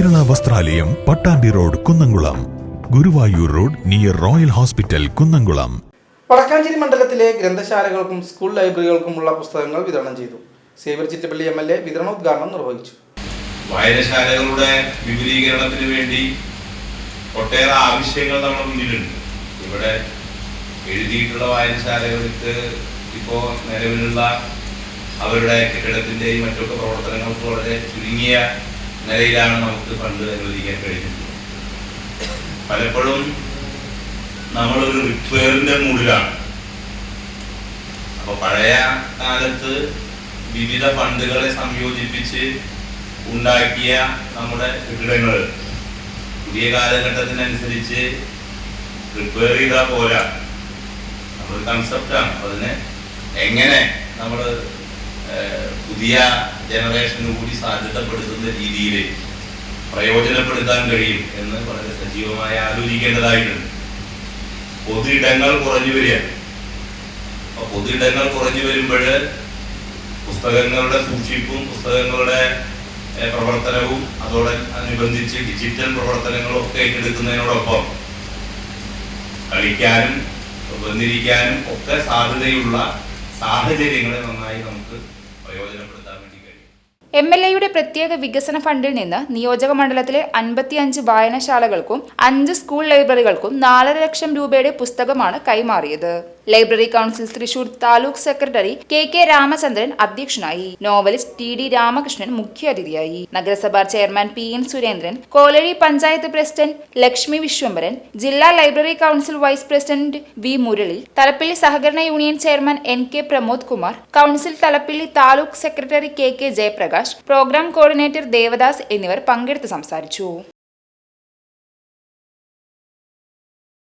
വസ്ത്രാലയം Pattambi road Kunnamkulam. Guruvayur road near royal hospital Kunnamkulam. Wadakkanchery മണ്ഡലത്തിലെ ഗ്രന്ഥശാലകൾക്കും school ലൈബ്രറികൾക്കുമുള്ള പുസ്തകങ്ങൾ വിതരണം ചെയ്തു. Xavier Chittappally M L A വിതരണോദ്ഘാടനം നിർവഹിച്ചു. വായനശാലകളുടെ വിപുലീകരണത്തിന് വേണ്ടി ഒട്ടേറെ ആവശ്യങ്ങൾ നമ്മൾ മുന്നിലുണ്ട്. ഇവിടെ എഴുതിയിട്ടുള്ള വായനശാലകൾക്ക് ഇപ്പോൾ നിലവിലുള്ള അവരുടെ കെട്ടിടത്തിന്റെയും മറ്റൊക്കെ പ്രവർത്തനങ്ങൾക്ക് വളരെ ചുരുങ്ങിയ നിലയിലാണ് നമുക്ക് പണ്ട് അനുവദിക്കാൻ കഴിഞ്ഞത് പലപ്പോഴും നമ്മളൊരു റിപ്പയറിന്റെ മൂഡിലാണ് അപ്പൊ പഴയ കാലത്ത് വിവിധ ഫണ്ടുകളെ സംയോജിപ്പിച്ച് ഉണ്ടാക്കിയ നമ്മുടെ കെട്ടിടങ്ങൾ പുതിയ കാലഘട്ടത്തിനനുസരിച്ച് റിപ്പയർ ചെയ്താൽ പോരാ. നമ്മളൊരു കൺസെപ്റ്റാണ് അതിനെ എങ്ങനെ നമ്മൾ പുതിയ ജനറേഷന് കൂടി സാധ്യതപ്പെടുത്തുന്ന രീതിയിൽ പ്രയോജനപ്പെടുത്താൻ കഴിയും എന്ന് വളരെ സജീവമായി ആലോചിക്കേണ്ടതായിട്ടുണ്ട്. പൊതു ഇടങ്ങൾ കുറഞ്ഞു വരികയാണ് അപ്പൊ പൊതു ഇടങ്ങൾ കുറഞ്ഞു വരുമ്പോൾ പുസ്തകങ്ങളുടെ സൂക്ഷിപ്പും പുസ്തകങ്ങളുടെ പ്രവർത്തനവും അതോടെ അനുബന്ധിച്ച് ഡിജിറ്റൽ പ്രവർത്തനങ്ങളും ഒക്കെ ഏറ്റെടുക്കുന്നതിനോടൊപ്പം കളിക്കാനും വന്നിരിക്കാനും ഒക്കെ സാധ്യതയുള്ള സാഹചര്യങ്ങളെ നന്നായി നമുക്ക് പ്രയോജനപ്പെടുത്താൻ വേണ്ടി എം എൽ എയുടെ പ്രത്യേക വികസന ഫണ്ടിൽ നിന്ന് നിയോജക മണ്ഡലത്തിലെ അൻപത്തിയഞ്ച് വായനശാലകൾക്കും അഞ്ച് സ്കൂൾ ലൈബ്രറികൾക്കും നാലര ലക്ഷം രൂപയുടെ പുസ്തകമാണ് കൈമാറിയത്. Library council Thrissur taluk secretary K K Ramachandran അധ്യക്ഷനായി. നോവലിസ്റ്റ് ടി ഡി രാമകൃഷ്ണൻ മുഖ്യാതിഥിയായി. നഗരസഭാ chairman P N Surendran Kolazhy panchayat president Lakshmi Viswambharan ജില്ലാ library council vice president V Murali Thalappilly സഹകരണ union chairman N K Pramod Kumar council Thalappilly taluk secretary K K Jayaprakash program coordinator Devadas എന്നിവർ പങ്കെടുത്ത് സംസാരിച്ചു.